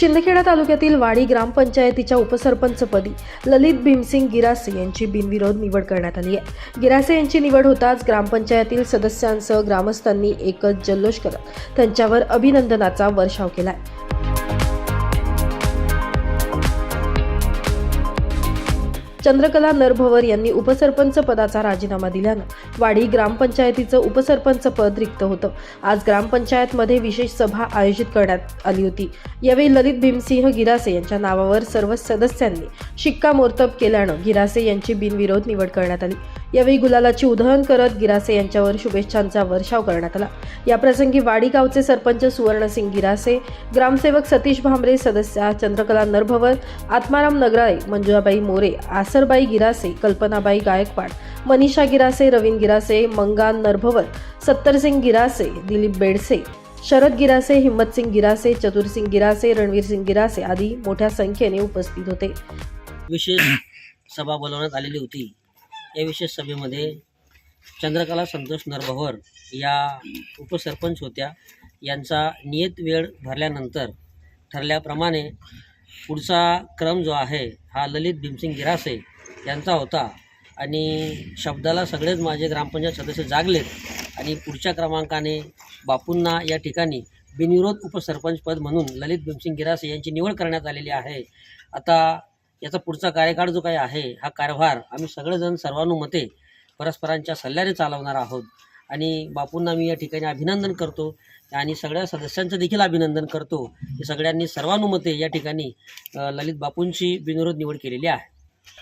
शिंदखेडा तालुक्यातील वाडी ग्रामपंचायतीच्या उपसरपंचपदी ललित भीमसिंग गिरासे यांची बिनविरोध निवड करण्यात आली आहे. गिरासे यांची निवड होताच ग्रामपंचायतील सदस्यांसह ग्रामस्थांनी एकच जल्लोष करत त्यांच्यावर अभिनंदनाचा वर्षाव केला आहे चंद्रकला नरभवर यांनी उपसरपंच पदाचा राजीनामा दिल्यानं वाडी ग्रामपंचायतीचं उपसरपंच पद रिक्त होतं. आज ग्रामपंचायतमध्ये विशेष सभा आयोजित करण्यात आली होती. यावेळी ललित भीमसिंह गिरासे यांच्या नावावर सर्व सदस्यांनी शिक्कामोर्तब केल्यानं गिरासे यांची बिनविरोध निवड करण्यात आली. यावेळी गुलालाची उधळण करत गिरासे यांच्यावर शुभेच्छांचा वर्षाव करण्यात आला. याप्रसंगी वाडी गावचे सरपंच सुवर्णसिंग गिरासे ग्रामसेवक सतीश भांबरे सदस्य चंद्रकला नरभवर आत्माराम नगराळे मंजुळाबाई मोरे आसरबाई गिरासे कल्पनाबाई गायकवाड मनीषा गिरासे रवीन गिरासे मंगान नरभवर सत्तरसिंग गिरासे दिलीप बेडसे शरद गिरासे हिम्मतसिंग गिरासे चतुरसिंग गिरासे रणवीरसिंग गिरासे आदी मोठ्या संख्येने उपस्थित होते. विशेष सभा बोलवण्यात आलेली होती. या विशेष सभेमध्ये चंद्रकला संतोष नरभवर या उपसरपंच होत्या. यांचा नियत वेळ भरल्यानंतर ठरल्याप्रमाणे पुढचा क्रम जो आहे हा ललित भीमसिंग गिरासे यांचा होता. आणि शब्दाला सगळेच माझे ग्रामपंचायत सदस्य जागलेत आणि पुढच्या क्रमांकाने बापूंना या ठिकाणी बिनविरोध उपसरपंचपद म्हणून ललित भीमसिंग गिरासे यांची निवड करण्यात आलेली आहे. आता याचा पुढचा कार्यकाळ जो काही आहे हा कारभार आम्ही सगळेजण सर्वानुमते परस्परांच्या सल्ल्याने चालवणार आहोत. आणि बापूंना मी या ठिकाणी अभिनंदन करतो आणि सगळ्या सदस्यांचं देखील अभिनंदन करतो. की सगळ्यांनी सर्वानुमते या ठिकाणी ललित बापूंची बिनविरोध निवड केलेली आहे.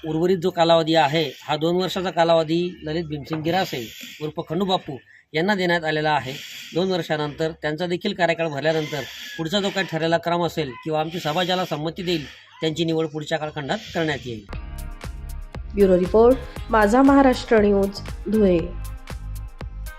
उर्वरित जो कालावधी आहे हा दोन वर्षाचा कालावधी ललित भीमसिंग गिरासे उर्फ खंडू बापू यांना देण्यात आलेला आहे. दोन वर्षानंतर त्यांचा देखील कार्यकाळ भरल्यानंतर पुढचा जो काही ठरलेला क्रम असेल किंवा आमची सभा ज्याला संमती देईल त्यांची निवड पुढच्या कालखंडात करण्यात येईल. ब्युरो रिपोर्ट माझा महाराष्ट्र न्यूज धुळे.